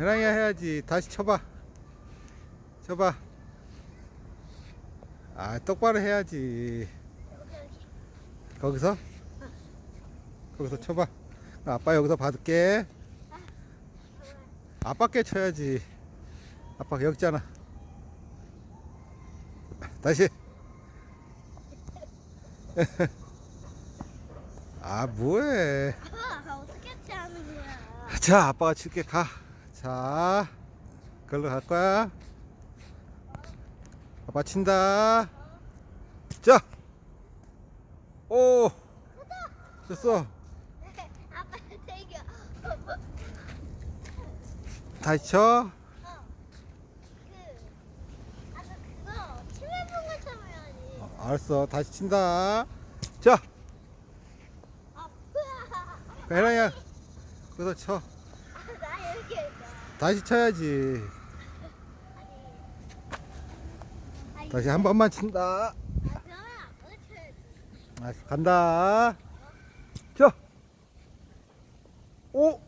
해랑이야 해야지. 다시 쳐봐. 쳐봐. 아 똑바로 해야지. 거기서? 거기서 쳐봐. 아빠 여기서 받을게. 아빠께 쳐야지. 아빠 여기 있잖아. 다시. 아 뭐해? 아빠 어떻게 하는 거야? 자 아빠가 칠게 가. 자 걸로 갈 거야. 아빠 친다. 자. 오. 됐어. 아빠 되게. 다시 쳐. 그 알았어. 다시 친다. 자. 아빠. 해랑이야. 거기서 쳐. 다시 쳐야지. 다시 한 번만 친다. 간다. 자. 오.